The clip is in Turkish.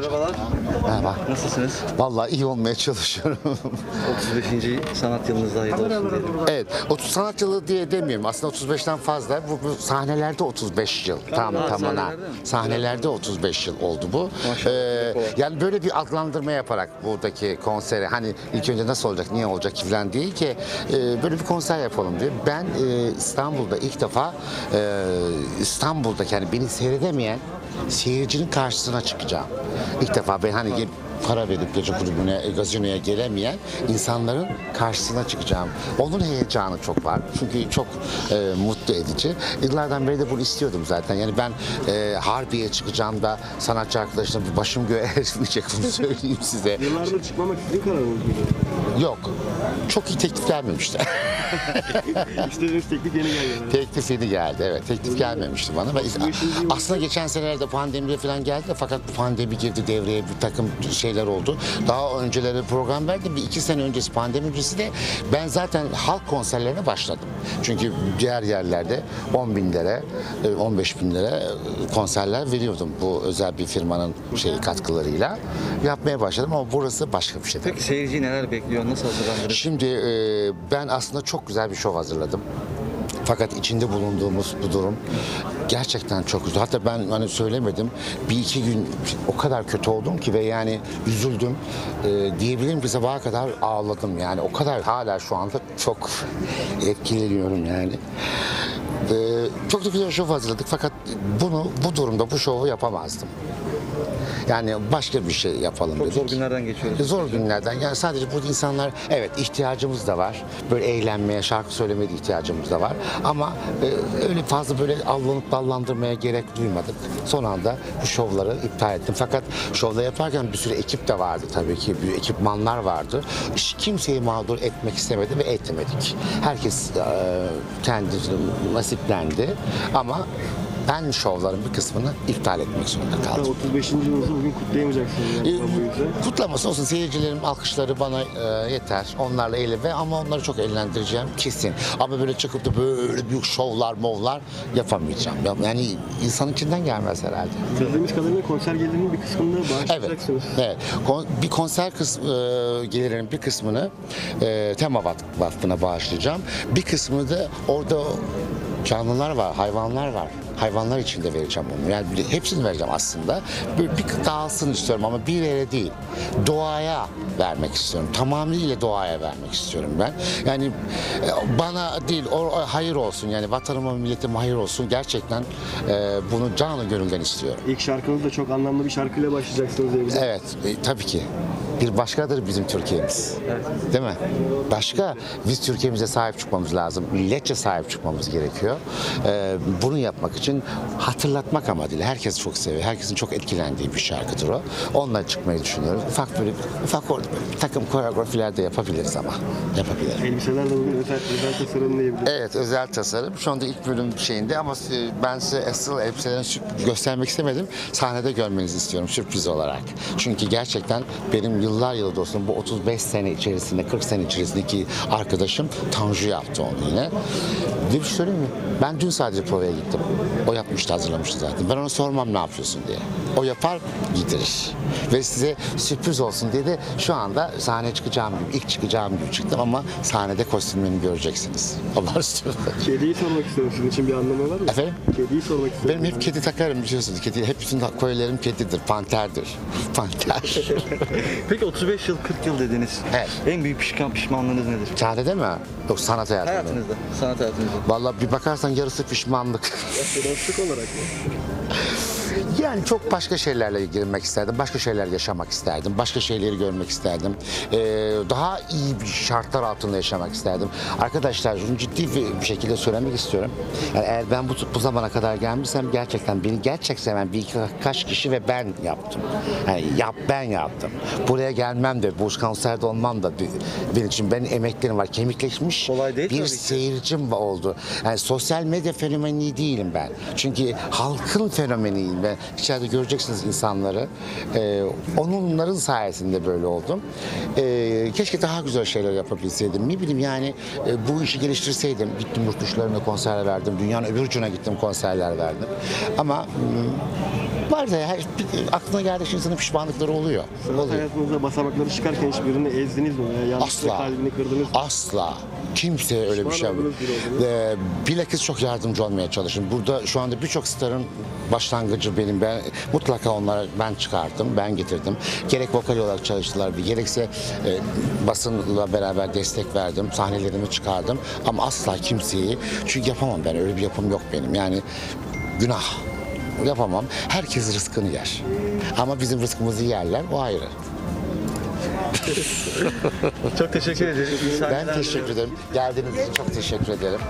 Merhabalar. Merhaba. Nasılsınız? Vallahi iyi olmaya çalışıyorum. 35. sanat yılınızda hayırlı olsun diyelim. evet, 30 sanat yılı diye demiyorum. Aslında 35'ten fazla. Bu, bu sahnelerde 35 yıl. Tam tamına. sahnelerde? Sahnelerde 35 yıl oldu bu. Maşallah, Ee, yani böyle bir adlandırma yaparak buradaki konseri hani ilk önce nasıl olacak, niye olacak falan değil ki e, böyle bir konser yapalım diye. Ben e, İstanbul'da ilk defa e, İstanbul'daki yani beni seyredemeyen seyircinin karşısına çıkacağım. İlk defa ben hani para verip gece kulübüne, e, gazinoya gelemeyen insanların karşısına çıkacağım. Onun heyecanı çok var. Çünkü çok e, mutlu edici. Yıllardan beri de bunu istiyordum zaten. Yani ben e, Harbiye çıkacağım da sanatçı arkadaşlarım başım göğe ermeyecek bunu söyleyeyim size. Yıllardır çıkmamak sizin kararınız mıydı? Yok. Çok iyi teklif gelmemişti. İstediğiniz teklif yeni geldi. yani. teklif yeni geldi evet. Teklif gelmemişti bana. Ben, aslında geçen senelerde pandemide falan geldi de fakat bu pandemi girdi devreye bir takım şeyler oldu. Daha önceleri program verdim. Bir iki sene öncesi pandemi öncesi de ben zaten halk konserlerine başladım. Çünkü diğer yerlerde 10 binlere, e, 15 binlere konserler veriyordum bu özel bir firmanın şey katkılarıyla. Yapmaya başladım ama burası başka bir şey. Peki seyirciyi neler bekliyor? Nasıl hazırlandınız? Şimdi e, ben aslında çok güzel bir şov hazırladım. Fakat içinde bulunduğumuz bu durum gerçekten çok üzücü. Hatta ben hani söylemedim. Bir iki gün o kadar kötü oldum ki ve yani üzüldüm. E, diyebilirim ki sabaha kadar ağladım yani. O kadar hala şu anda çok etkileniyorum yani. E, çok da güzel şov hazırladık fakat bunu bu durumda bu şovu yapamazdım. Yani başka bir şey yapalım Çok dedik. zor günlerden geçiyoruz. Zor günlerden. Yani sadece bu insanlar evet ihtiyacımız da var. Böyle eğlenmeye, şarkı söylemeye de ihtiyacımız da var. Ama e, öyle fazla böyle allanıp dallandırmaya gerek duymadık. Son anda bu şovları iptal ettim. Fakat şovda yaparken bir sürü ekip de vardı tabii ki. Bir ekipmanlar vardı. Hiç kimseyi mağdur etmek istemedi ve etmedik. Herkes e, kendi nasiplendi. Ama ben şovların bir kısmını iptal etmek zorunda kaldım. Hatta 35. yılınızı bugün kutlayamayacaksınız yani yüzden. Kutlaması olsun. Seyircilerin alkışları bana e, yeter. Onlarla ve ama onları çok eğlendireceğim kesin. Ama böyle çıkıp da böyle büyük şovlar movlar yapamayacağım. Ya- Yani insan içinden gelmez herhalde. Bildiğimiz kadarıyla konser gelirinin bir kısmını da Evet. bağışlayacaksınız. evet. Kon- bir konser kısmı e, gelirinin bir kısmını e, tema Vak- vakfına bağışlayacağım. Bir kısmı da orada canlılar var, hayvanlar var. Hayvanlar için de vereceğim onu. Yani hepsini vereceğim aslında. Bir, bir dağılsın istiyorum ama bir yere değil. Doğaya vermek istiyorum. Tamamıyla doğaya vermek istiyorum ben. Yani e, bana değil, o, hayır olsun. Yani vatanıma, milletime hayır olsun. Gerçekten e, bunu canı gönülden istiyorum. İlk şarkınız da çok anlamlı bir şarkıyla başlayacaksınız diye. Evet, e, tabii ki. Bir başkadır bizim Türkiye'miz. Değil mi? Başka. Biz Türkiye'mize sahip çıkmamız lazım. Milletçe sahip çıkmamız gerekiyor. E, bunu yapmak için hatırlatmak amacıyla. Herkes çok seviyor. Herkesin çok etkilendiği bir şarkıdır o. Onunla çıkmayı düşünüyoruz. Ufak böyle, ufak takım koreografiler de yapabiliriz ama. Yapabiliriz. Elbiseler de bugün özel, özel tasarım diyebilirim. Evet özel tasarım. Şu anda ilk bölüm şeyinde ama ben size asıl elbiselerini göstermek istemedim. Sahnede görmenizi istiyorum sürpriz olarak. Çünkü gerçekten benim yıllar yılı dostum bu 35 sene içerisinde 40 sene içerisindeki arkadaşım Tanju yaptı onu yine. Bir şey söyleyeyim mi? Ben dün sadece provaya gittim. O yapmıştı hazırlamıştı zaten. Ben ona sormam ne yapıyorsun diye. O yapar gidirir. Ve size sürpriz olsun diye de şu anda sahneye çıkacağım gibi, ilk çıkacağım gibi çıktım ama sahnede kostümlerimi göreceksiniz. Allah istiyor. Kediyi sormak istiyorum. Sizin için bir anlamı var mı? Efendim? Kediyi sormak istiyorum. Benim hep kedi takarım biliyorsunuz. Kedi, hep bütün koylarım kedidir, panterdir. Panter. Peki 35 yıl 40 yıl dediniz. Evet. En büyük pişkan pişmanlığınız nedir? Sahnede mi? Yok sanat hayatında. Hayatınızda, sanat hayatınızda. Vallahi bir bakarsan yarısı pişmanlık. っと今度だ。Yani çok başka şeylerle girmek isterdim. Başka şeyler yaşamak isterdim. Başka şeyleri görmek isterdim. Ee, daha iyi bir şartlar altında yaşamak isterdim. Arkadaşlar şunu ciddi bir şekilde söylemek istiyorum. Yani eğer ben bu, bu zamana kadar gelmişsem gerçekten beni gerçek seven bir kaç kişi ve ben yaptım. Yani yap ben yaptım. Buraya gelmem de bu konserde olmam da bir- benim için benim emeklerim var. Kemikleşmiş Kolay değil bir seyircim oldu. Yani sosyal medya fenomeni değilim ben. Çünkü halkın fenomeniyim ben. İçeride göreceksiniz insanları. Ee, onların sayesinde böyle oldum. Ee, keşke daha güzel şeyler yapabilseydim. Ne bileyim yani e, bu işi geliştirseydim. Gittim yurt dışlarına konserler verdim. Dünyanın öbür ucuna gittim konserler verdim. Ama mm, Var da her, aklına geldiği insanın pişmanlıkları oluyor. Sanat oluyor. hayatınızda basamakları çıkarken hiçbirini ezdiniz mi? Ya yanlışlıkla Asla. kalbini kırdınız mı? Asla. Kimseye öyle bir şey oldunuz. Ee, bilakis çok yardımcı olmaya çalışın. Burada şu anda birçok starın başlangıcı benim. Ben mutlaka onlara ben çıkarttım, ben getirdim. Gerek vokal olarak çalıştılar, gerekse e, basınla beraber destek verdim, sahnelerimi çıkardım. Ama asla kimseyi, çünkü yapamam ben, öyle bir yapım yok benim. Yani günah. Yapamam. Herkes rızkını yer. Ama bizim rızkımızı yerler, o ayrı. Çok teşekkür ederim. Ben teşekkür ederim. Geldiğiniz için çok teşekkür ederim.